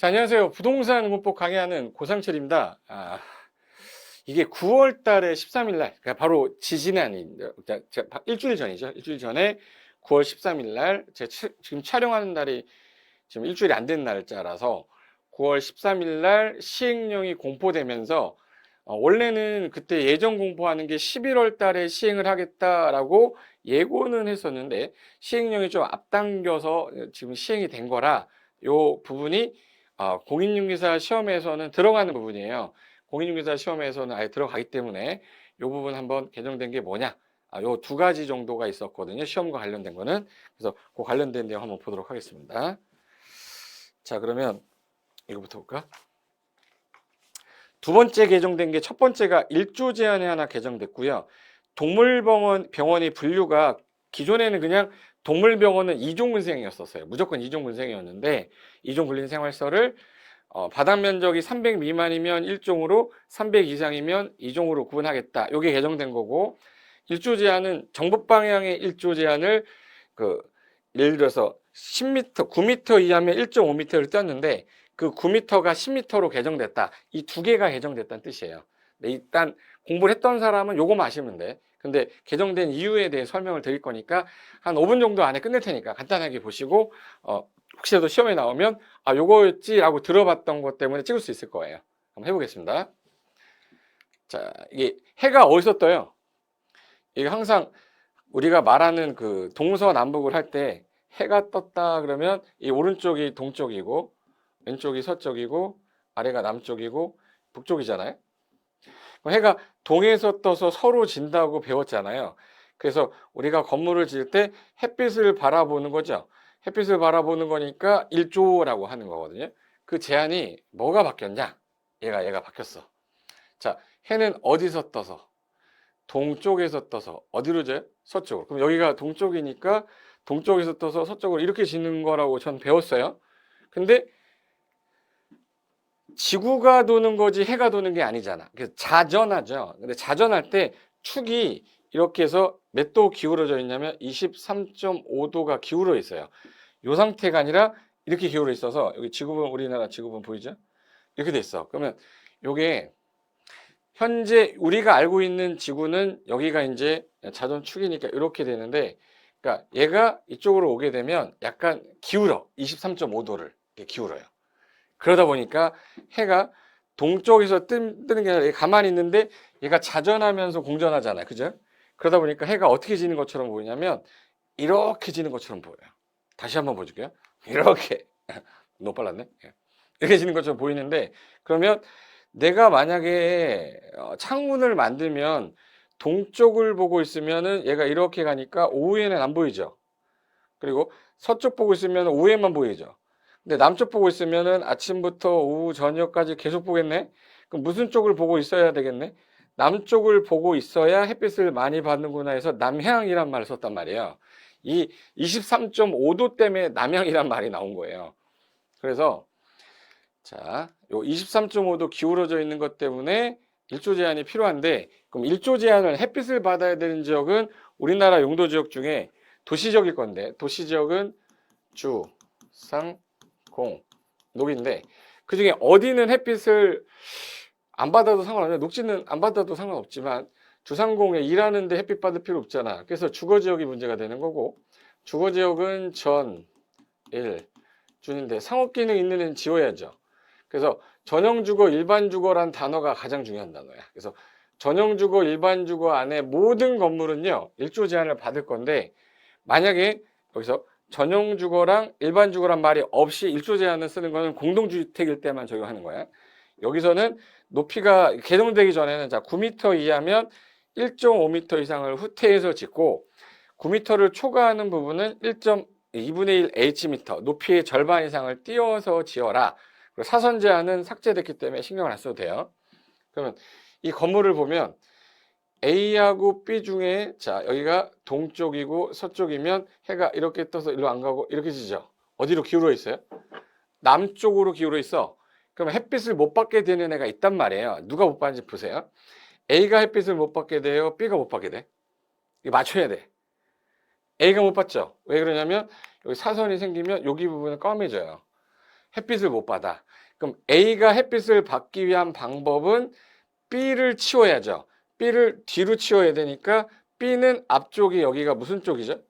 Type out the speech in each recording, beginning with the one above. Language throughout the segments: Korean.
자, 안녕하세요. 부동산 문법 강의하는 고상철입니다. 아, 이게 9월 달에 13일 날, 그러니까 바로 자, 자, 일주일 전이죠. 일주일 전에 9월 13일 날, 치- 지금 촬영하는 날이 지금 일주일이 안 된 날짜라서 9월 13일 날 시행령이 공포되면서 어, 원래는 그때 예정 공포하는 게 11월 달에 시행을 하겠다라고 예고는 했었는데 시행령이 좀 앞당겨서 지금 시행이 된 거라 요 부분이 어, 공인중개사 시험에서는 들어가는 부분이에요. 공인중개사 시험에서는 아예 들어가기 때문에 요 부분 한번 개정된 게 뭐냐? 아, 요두 가지 정도가 있었거든요. 시험과 관련된 거는. 그래서 그 관련된 내용 한번 보도록 하겠습니다. 자, 그러면 이거부터 볼까? 두 번째 개정된 게 첫 번째가 일조 제한이 하나 개정됐고요. 동물병원 병원의 분류가 기존에는 그냥 동물병원은 이종근생이었었어요. 무조건 이종근생이었는데 이종근린생활서를 어, 바닥 면적이 300 미만이면 1종으로 300 이상이면 2종으로 구분하겠다. 이게 개정된 거고 일조 제한은 정북 방향의 일조 제한을 그 예를 들어서 10m, 9m 이하면 1.5m를 떴는데 그 9m가 10m로 개정됐다. 이 두 개가 개정됐다는 뜻이에요. 일단 공부를 했던 사람은 요거만 아시면 돼. 근데 개정된 이유에 대해 설명을 드릴 거니까 한 5분 정도 안에 끝낼 테니까 간단하게 보시고 어, 혹시라도 시험에 나오면 아 요거였지라고 들어봤던 것 때문에 찍을 수 있을 거예요. 한번 해보겠습니다. 자 이게 해가 어디서 떠요? 이게 항상 우리가 말하는 그 동서남북을 할 때 해가 떴다 그러면 이 오른쪽이 동쪽이고 왼쪽이 서쪽이고 아래가 남쪽이고 북쪽이잖아요. 그럼 해가 동에서 떠서 서로 진다고 배웠잖아요. 그래서 우리가 건물을 지을 때 햇빛을 바라보는 거죠. 햇빛을 바라보는 거니까 일조라고 하는 거거든요. 그 제한이 뭐가 바뀌었냐? 얘가 얘가 바뀌었어. 자, 해는 어디서 떠서? 동쪽에서 떠서 어디로 져요? 서쪽으로. 그럼 여기가 동쪽이니까 동쪽에서 떠서 서쪽으로 이렇게 지는 거라고 전 배웠어요. 근데 지구가 도는 거지 해가 도는 게 아니잖아. 그래서 자전하죠. 근데 자전할 때 축이 이렇게 해서 몇 도 기울어져 있냐면 23.5도가 기울어 있어요. 요 상태가 아니라 이렇게 기울어 있어서 여기 지구본 우리나라 지구본 보이죠? 이렇게 돼 있어. 그러면 요게 현재 우리가 알고 있는 지구는 여기가 이제 자전축이니까 이렇게 되는데 그러니까 얘가 이쪽으로 오게 되면 약간 기울어. 23.5도를 기울어요. 그러다 보니까 해가 동쪽에서 뜬, 뜨는 게 아니라 얘 가만히 있는데 얘가 자전하면서 공전하잖아요. 그죠? 그러다 보니까 해가 어떻게 지는 것처럼 보이냐면 이렇게 지는 것처럼 보여요. 다시 한번 보여줄게요. 이렇게. 너무 빨랐네. 예. 이렇게 지는 것처럼 보이는데 그러면 내가 만약에 어, 창문을 만들면 동쪽을 보고 있으면은 얘가 이렇게 가니까 오후에는 안 보이죠. 그리고 서쪽 보고 있으면 오후에만 보이죠. 근데 남쪽 보고 있으면은 아침부터 오후 저녁까지 계속 보겠네. 그럼 무슨 쪽을 보고 있어야 되겠네? 남쪽을 보고 있어야 햇빛을 많이 받는구나 해서 남향이란 말을 썼단 말이에요. 이 23.5도 때문에 남향이란 말이 나온 거예요. 그래서 자, 요 23.5도 기울어져 있는 것 때문에 일조 제한이 필요한데 그럼 일조 제한을 햇빛을 받아야 되는 지역은 우리나라 용도 지역 중에 도시 지역일 건데 도시 지역은 주, 상, 공, 녹인데 그 중에 어디는 햇빛을 안 받아도 상관없냐 녹지는 안 받아도 상관없지만 주상공에 일하는데 햇빛 받을 필요 없잖아 그래서 주거 지역이 문제가 되는 거고 주거 지역은 전, 일, 준인데 상업 기능 있는 애는 지워야죠 그래서 전용 주거, 일반 주거란 단어가 가장 중요한 단어야. 그래서 전용 주거, 일반 주거 안에 모든 건물은요, 일조 제한을 받을 건데, 만약에 여기서 전용 주거랑 일반 주거란 말이 없이 일조 제한을 쓰는 거는 공동주택일 때만 적용하는 거야. 여기서는 높이가 개정되기 전에는 자, 9m 이하면 1.5m 이상을 후퇴해서 짓고, 9m를 초과하는 부분은 1.2분의 1 Hm, 높이의 절반 이상을 띄워서 지어라. 그리고 사선 제한은 삭제됐기 때문에 신경을 안 써도 돼요. 그러면 이 건물을 보면 A하고 B 중에 자 여기가 동쪽이고 서쪽이면 해가 이렇게 떠서 이리로 안 가고 이렇게 지죠. 어디로 기울어 있어요? 남쪽으로 기울어 있어. 그러면 햇빛을 못 받게 되는 애가 있단 말이에요. 누가 못 받는지 보세요. A가 햇빛을 못 받게 돼요. B가 못 받게 돼. 이거 맞춰야 돼. A가 못 받죠. 왜 그러냐면 여기 사선이 생기면 여기 부분은 검해져요. 햇빛을 못 받아. 그럼 A가 햇빛을 받기 위한 방법은 B를 치워야죠. B를 뒤로 치워야 되니까 B는 앞쪽이 여기가 무슨 쪽이죠?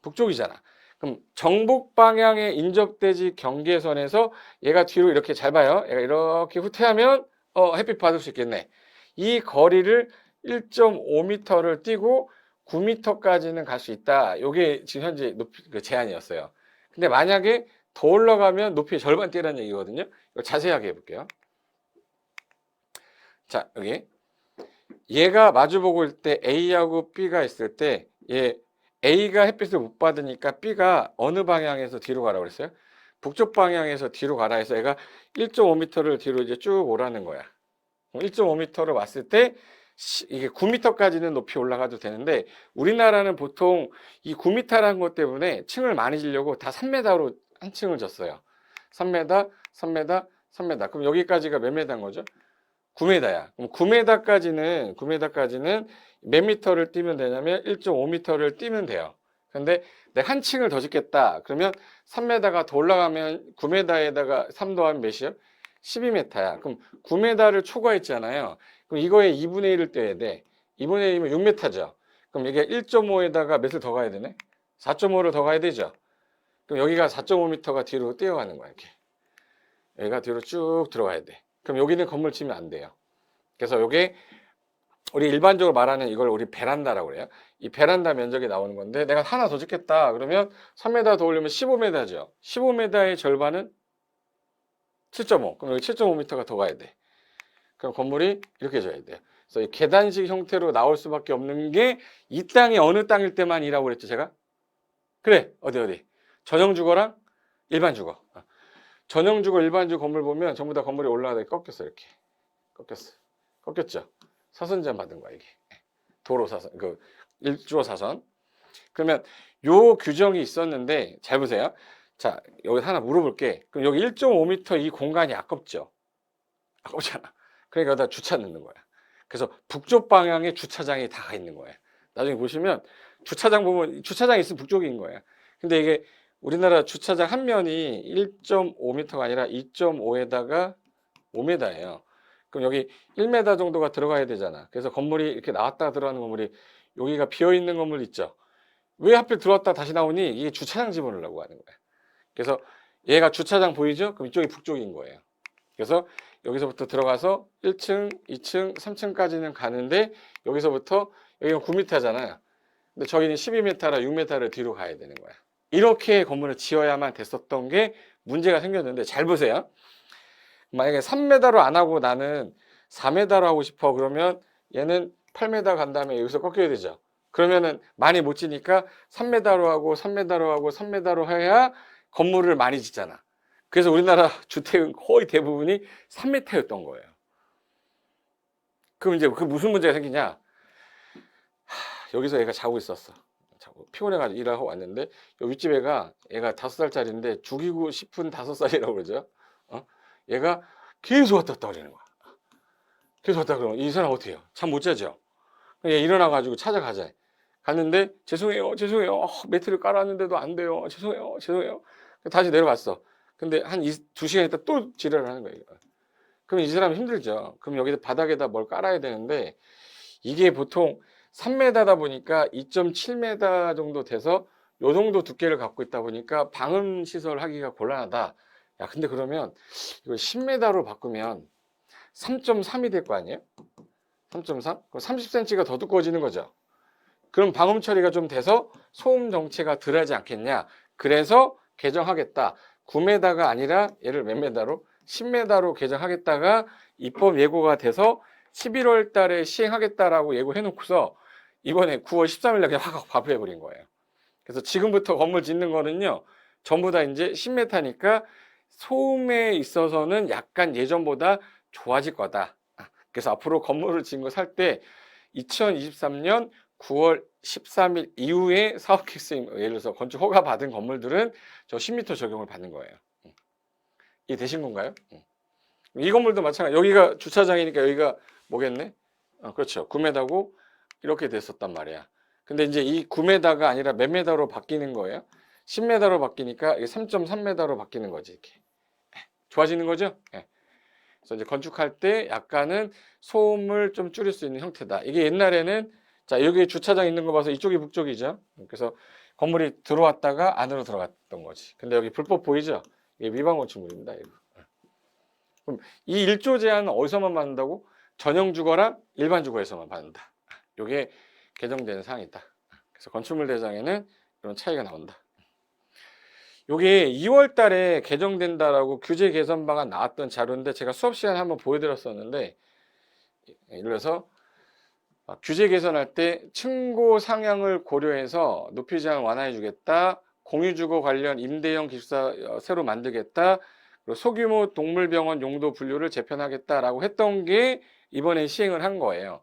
북쪽이잖아. 그럼 정북 방향에 인접대지 경계선에서 얘가 뒤로 이렇게 잘 봐요. 얘가 이렇게 후퇴하면 어, 햇빛 받을 수 있겠네. 이 거리를 1.5m를 뛰고 9m까지는 갈 수 있다. 요게 지금 현재 높이 그 제한이었어요. 근데 만약에 더 올라가면 높이 절반 뛰라는 얘기거든요. 이거 자세하게 해볼게요. 자, 여기. 얘가 마주보고 있을 때 A하고 B가 있을 때, 얘 A가 햇빛을 못 받으니까 B가 어느 방향에서 뒤로 가라고 그랬어요? 북쪽 방향에서 뒤로 가라 해서 얘가 1.5m를 뒤로 이제 쭉 오라는 거야. 1.5m를 왔을 때 시- 이게 9m까지는 높이 올라가도 되는데 우리나라는 보통 이 9m라는 것 때문에 층을 많이 지려고 다 3m로 한 층을 졌어요. 3m, 3m, 3m. 그럼 여기까지가 몇 m인 거죠? 9m야. 그럼 9m까지는 9m까지는 몇 미터를 뛰면 되냐면 1.5m를 뛰면 돼요. 근데 내가 한 층을 더 짓겠다. 그러면 3m가 더 올라가면 9m에다가 3 더하면 몇이요? 12m야. 그럼 9m를 초과했잖아요. 그럼 이거에 2분의 1을 떼야 돼. 2분의 1이면 6m죠. 그럼 이게 1.5에다가 몇을 더 가야 되네? 4.5를 더 가야 되죠. 그럼 여기가 4.5m가 뒤로 뛰어가는 거야, 이렇게. 여기가 뒤로 쭉 들어가야 돼. 그럼 여기는 건물 치면 안 돼요. 그래서 이게 우리 일반적으로 말하는 이걸 우리 베란다라고 그래요. 이 베란다 면적이 나오는 건데 내가 하나 더 짓겠다. 그러면 3m 더 올리면 15m죠. 15m의 절반은 7.5. 그럼 여기 7.5m가 더 가야 돼. 그럼 건물이 이렇게 져야 돼요. 그래서 이 계단식 형태로 나올 수밖에 없는 게 이 땅이 어느 땅일 때만이라고 그랬죠, 제가? 그래, 어디 어디. 전용 주거랑 일반 주거. 어. 전용 주거, 일반 주거 건물 보면 전부 다 건물이 올라가다 꺾였어, 이렇게. 꺾였어. 꺾였죠. 사선제한 받은 거야, 이게. 도로 사선, 그 일주어 사선. 그러면 요 규정이 있었는데 잘 보세요. 자, 여기 하나 물어볼게. 그럼 여기 1.5m 이 공간이 아깝죠? 아깝잖아. 그러니까 여기다 주차 넣는 거야. 그래서 북쪽 방향에 주차장이 다가 있는 거예요. 나중에 보시면 주차장 보면 주차장 있으면 북쪽인 거예요. 근데 이게 우리나라 주차장 한 면이 1.5m가 아니라 2.5에다가 5m예요. 그럼 여기 1m 정도가 들어가야 되잖아. 그래서 건물이 이렇게 나왔다 들어가는 건물이 여기가 비어 있는 건물 있죠. 왜 하필 들어왔다 다시 나오니 이게 주차장 집어넣으려고 하는 거야. 그래서 얘가 주차장 보이죠? 그럼 이쪽이 북쪽인 거예요. 그래서 여기서부터 들어가서 1층, 2층, 3층까지는 가는데 여기서부터 여기가 9m잖아요. 근데 저기는 12m라 6m를 뒤로 가야 되는 거야. 이렇게 건물을 지어야만 됐었던 게 문제가 생겼는데 잘 보세요. 만약에 3m로 안 하고 나는 4m로 하고 싶어 그러면 얘는 8m 간 다음에 여기서 꺾여야 되죠. 그러면은 많이 못 지니까 3m로 하고 3m로 하고 3m로 해야 건물을 많이 짓잖아. 그래서 우리나라 주택은 거의 대부분이 3m였던 거예요. 그럼 이제 그 무슨 문제가 생기냐? 하, 여기서 얘가 자고 있었어. 피곤해가지고 일하고 왔는데 요 윗집 애가 얘가 다섯 살짜리인데 죽이고 싶은 다섯 살이라고 그러죠. 어? 얘가 계속 왔다 갔다 그러는 거야. 계속 왔다 그러면 이 사람 어떻게 해요? 잠 못 자죠. 얘 일어나가지고 찾아가자. 갔는데 죄송해요, 죄송해요. 어, 매트를 깔았는데도 안 돼요. 죄송해요, 죄송해요. 다시 내려갔어. 근데 한 두 시간 있다 또 지랄을 하는 거예요. 그럼 이 사람 힘들죠. 그럼 여기다 바닥에다 뭘 깔아야 되는데 이게 보통 3m다 보니까 2.7m 정도 돼서 요 정도 두께를 갖고 있다 보니까 방음 시설 하기가 곤란하다. 야, 근데 그러면 이걸 10m로 바꾸면 3.3이 될 거 아니에요? 3.3? 그럼 30cm가 더 두꺼워지는 거죠. 그럼 방음 처리가 좀 돼서 소음 정체가 덜하지 않겠냐. 그래서 개정하겠다. 9m가 아니라 얘를 몇 m로? 10m로 개정하겠다가 입법 예고가 돼서 11월 달에 시행하겠다라고 예고해 놓고서 이번에 9월 13일 날 그냥 확 발표해 버린 거예요. 그래서 지금부터 건물 짓는 거는요. 전부 다 이제 10m니까 소음에 있어서는 약간 예전보다 좋아질 거다. 아, 그래서 앞으로 건물을 짓는 거 살 때 2023년 9월 13일 이후에 사업 킥스 예를 들어서 건축 허가 받은 건물들은 저 10m 적용을 받는 거예요. 음. 이해 되신 건가요? 음. 이 건물도 마찬가지. 여기가 주차장이니까 여기가 뭐겠네? 어, 그렇죠. 9m고 이렇게 됐었단 말이야. 근데 이제 이 9m가 아니라 몇 m로 바뀌는 거예요? 10m로 바뀌니까 이게 3.3m로 바뀌는 거지 이렇게. 좋아지는 거죠. 예. 그래서 이제 건축할 때 약간은 소음을 좀 줄일 수 있는 형태다. 이게 옛날에는 자 여기 주차장 있는 거 봐서 이쪽이 북쪽이죠. 그래서 건물이 들어왔다가 안으로 들어갔던 거지. 근데 여기 불법 보이죠? 이게 위반 건축물입니다. 이거. 그럼 이 일조 제한은 어디서만 받는다고? 전용 주거랑 일반 주거에서만 받는다. 이게 개정된 사항이다. 그래서 건축물 대장에는 이런 차이가 나온다. 요게 2월 달에 개정된다라고 규제 개선 방안 나왔던 자료인데 제가 수업 시간에 한번 보여드렸었는데 예를 들어서 아, 규제 개선할 때 층고 상향을 고려해서 높이 제한 완화해 주겠다. 공유주거 관련 임대형 기숙사 어, 새로 만들겠다. 그리고 소규모 동물병원 용도 분류를 재편하겠다라고 했던 게 이번에 시행을 한 거예요.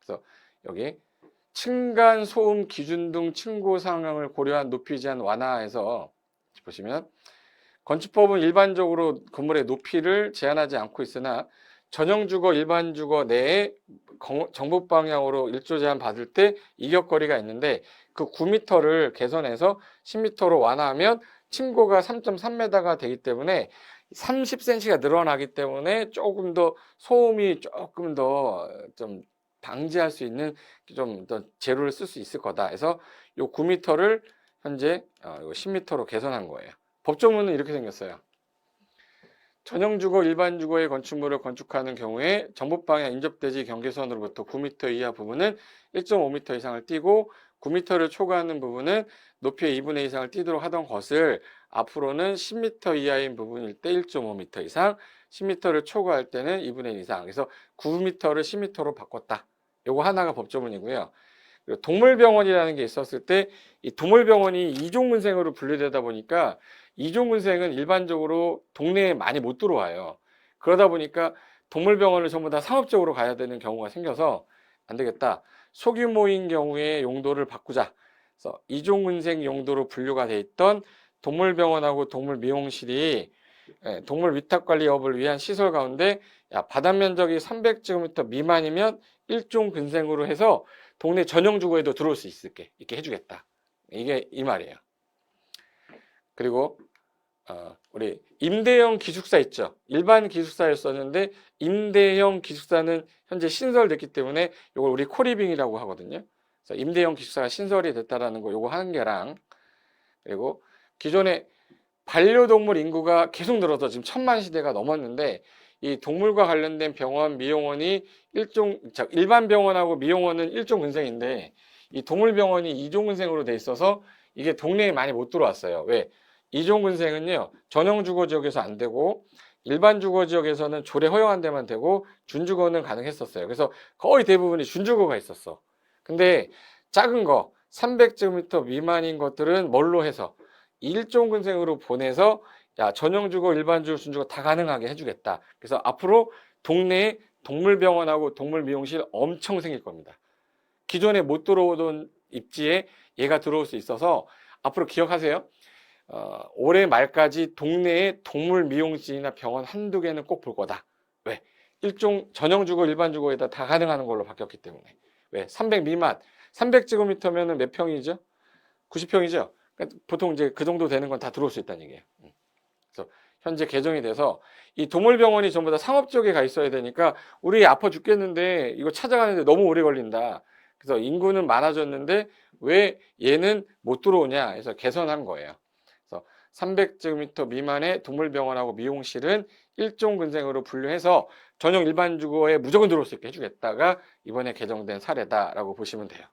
그래서 여기 층간 소음 기준 등 층고 상향을 고려한 높이 제한 완화해서 보시면 건축법은 일반적으로 건물의 높이를 제한하지 않고 있으나 전용 주거, 일반 주거 내에 건- 정부 방향으로 일조 제한 받을 때 이격거리가 있는데 그 9m를 개선해서 10m로 완화하면 층고가 3.3m가 되기 때문에 30cm가 늘어나기 때문에 조금 더 소음이 조금 더 좀 방지할 수 있는 좀 더 재료를 쓸 수 있을 거다. 그래서 요 9m를 현재 어, 이거 10m로 개선한 거예요. 법조문은 이렇게 생겼어요. 전용 주거, 일반 주거의 건축물을 건축하는 경우에 정부 방향 인접대지 경계선으로부터 9m 이하 부분은 1.5m 이상을 띄고 9m를 초과하는 부분은 높이의 2분의 2 이상을 띄도록 하던 것을 앞으로는 10m 이하인 부분일 때 1.5m 이상, 10m를 초과할 때는 2분의 1 이상. 그래서 9m를 10m로 바꿨다. 요거 하나가 법조문이고요. 그리고 동물병원이라는 게 있었을 때 이 동물병원이 이종근생으로 분류되다 보니까 이종근생은 일반적으로 동네에 많이 못 들어와요. 그러다 보니까 동물병원을 전부 다 상업적으로 가야 되는 경우가 생겨서 안 되겠다. 소규모인 경우에 용도를 바꾸자. 그래서 이종근생 용도로 분류가 돼 있던 동물병원하고 동물미용실이 예, 동물 위탁관리업을 위한 시설 가운데 야, 바다 면적이 300제곱미터 미만이면 일종 근생으로 해서 동네 전용 주거에도 들어올 수 있게 이렇게 해주겠다. 이게 이 말이에요. 그리고 어, 우리 임대형 기숙사 있죠. 일반 기숙사였었는데 임대형 기숙사는 현재 신설됐기 때문에 이걸 우리 코리빙이라고 하거든요. 그래서 임대형 기숙사가 신설이 됐다라는 거 요거 한 개랑 그리고 기존에 반려동물 인구가 계속 늘어서 지금 천만 시대가 넘었는데 이 동물과 관련된 병원, 미용원이 일종 자, 일반 병원하고 미용원은 일종 근생인데 이 동물병원이 이종 근생으로 돼 있어서 이게 동네에 많이 못 들어왔어요. 왜? 이종 근생은요 전용 주거 지역에서 안 되고 일반 주거 지역에서는 조례 허용한 데만 되고 준주거는 가능했었어요. 그래서 거의 대부분이 준주거가 있었어. 근데 작은 거 300제곱미터 미만인 것들은 뭘로 해서 일종 근생으로 보내서 야 전용 주거, 일반 주거, 준주거 다 가능하게 해주겠다. 그래서 앞으로 동네에 동물병원하고 동물미용실 엄청 생길 겁니다. 기존에 못 들어오던 입지에 얘가 들어올 수 있어서 앞으로 기억하세요. 어, 올해 말까지 동네에 동물 미용실이나 병원 한두 개는 꼭 볼 거다. 왜? 일종 전용 주거, 일반 주거에다 다 가능하는 걸로 바뀌었기 때문에. 왜? 300 미만. 300제곱미터면은 몇 평이죠? 90평이죠? 그러니까 보통 이제 그 정도 되는 건 다 들어올 수 있다는 얘기예요. 음. 그래서 현재 개정이 돼서 이 동물병원이 전부 다 상업 지역에 가 있어야 되니까 우리 아파 죽겠는데 이거 찾아가는데 너무 오래 걸린다. 그래서 인구는 많아졌는데 왜 얘는 못 들어오냐 해서 개선한 거예요. 그래서 300제곱미터 미만의 동물병원하고 미용실은 일종 근생으로 분류해서 전용 일반 주거에 무조건 들어올 수 있게 해주겠다가 이번에 개정된 사례다라고 보시면 돼요.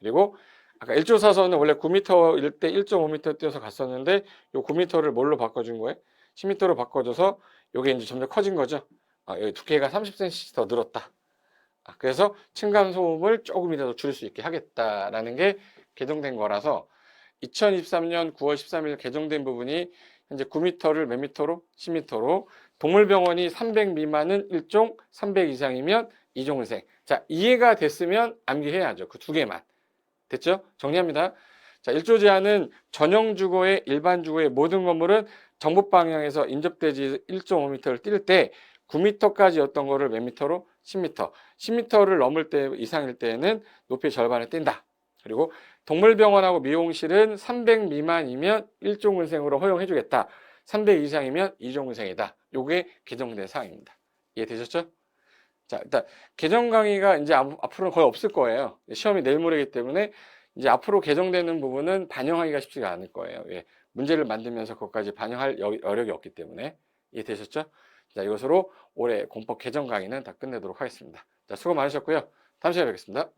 그리고 아까 1조 사선은 원래 9m일 때 1.5m 뛰어서 갔었는데 요 9m를 뭘로 바꿔준 거예요? 10m로 바꿔줘서 요게 이제 점점 커진 거죠. 아, 여기 두께가 30cm 더 늘었다. 아, 그래서 층간 소음을 조금이라도 줄일 수 있게 하겠다라는 게 개정된 거라서 2023년 9월 13일 개정된 부분이 현재 9m를 몇 미터로? 10m로 동물병원이 300 미만은 1종, 300 이상이면 2종을생. 자, 이해가 됐으면 암기해야죠. 그 두 개만. 됐죠? 정리합니다. 자, 1조 제한은 전용 주거의 일반 주거의 모든 건물은 정부 방향에서 인접대지 1.5m를 뛸 때 9m까지였던 거를 몇 미터로? 10m. 10m를 넘을 때 이상일 때에는 높이 절반을 뛴다. 그리고 동물병원하고 미용실은 300 미만이면 일종근생으로 허용해주겠다. 300 이상이면 이종생이다. 요게 개정된 사항입니다. 이해되셨죠? 자, 일단 개정 강의가 이제 앞- 앞으로는 거의 없을 거예요. 시험이 내일 모레이기 때문에 이제 앞으로 개정되는 부분은 반영하기가 쉽지가 않을 거예요. 예. 문제를 만들면서 그것까지 반영할 여- 여력이 없기 때문에 이해되셨죠? 자, 이것으로 올해 공법 개정 강의는 다 끝내도록 하겠습니다. 자, 수고 많으셨고요. 다음 시간에 뵙겠습니다.